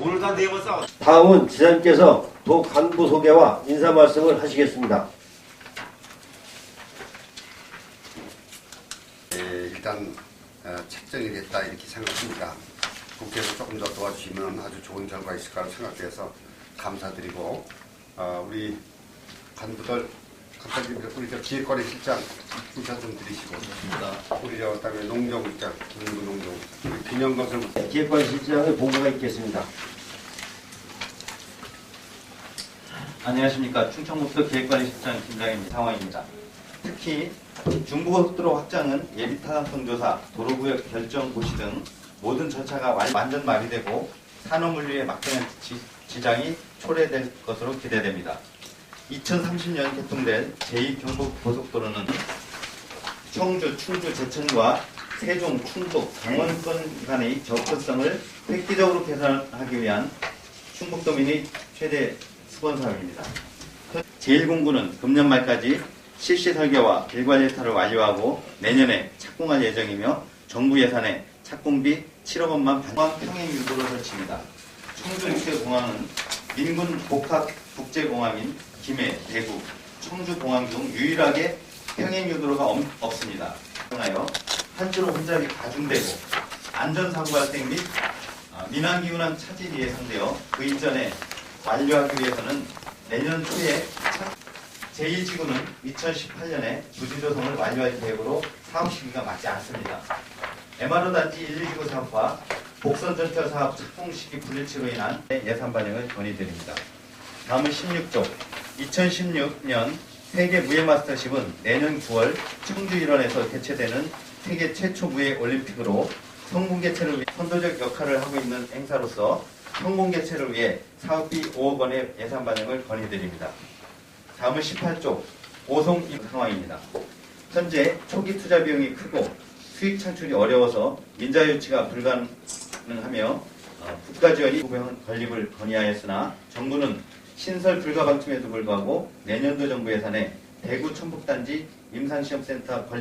오늘 다 네번 싸웠어. 다음은 지사님께서 도 간부 소개와 인사 말씀을 하시겠습니다. 예, 일단 어, 책정이 됐다 이렇게 생각합니다. 국회에서 조금 더 도와주시면 아주 좋은 결과 있을 거라 생각돼서 감사드리고 어, 우리 간부들 갑자기 우리 저 기획관리 실장 인사 좀 드리시고 우리 저 그다음에 농정 실장 농구 농정 우리 균형건설 기획관 실장의 보고가 있겠습니다. 안녕하십니까 충청북도 기획관리실장 김장입니다. 상황입니다. 특히 중부고속도로 확장은 예비타당성 조사, 도로구역 결정 고시 등 모든 절차가 완- 완전 마비되고 산업물류의 막대한 지- 지장이 초래될 것으로 기대됩니다. 2030년 개통될 제2경부고속도로는 청주, 충주, 제천과 세종, 충북, 강원권 간의 접근성을 획기적으로 개선하기 위한 충북도민의 최대 수건 사업입니다. 제1공구는 금년 말까지 실시 설계와 일괄 예타를 완료하고 내년에 착공할 예정이며 정부 예산에 착공비 7억 원만 반환 평행 유도로 설치입니다. 청주 육대공항은 민군 복합 국제공항인 김해, 대구, 청주 공항 중 유일하게 평행 유도로가 없- 없습니다. 하여 한주로 혼잡이 가중되고 안전사고 발생 및 아, 민항기운항 차질이 예상되어 그 이전에 완료하기 위해서는 내년 초에 제2지구는 2018년에 부지조성을 완료할 계획으로 사업 시기가 맞지 않습니다. MRO 단지 1, 2지구 사업과 복선 전철 사업 착공 시기 불일치로 인한 예산 반영을 건의드립니다. 다음은 16조. 2016년 세계 무예 마스터십은 내년 9월 청주 일원에서 개최되는 세계 최초 무예 올림픽으로 성공 개최를 위해 선도적 역할을 하고 있는 행사로서 성공 개최를 위해 사업비 5억 원의 예산 반영을 건의드립니다. 다음은 18조 오송 입 상황입니다. 현재 초기 투자 비용이 크고 수익 창출이 어려워서 민자 유치가 불가능하며 어, 국가 지원이 후보형 건립을 건의하였으나 정부는 신설 불가 방침에도 불구하고 내년도 정부 예산에 대구 천북단지 임상시험센터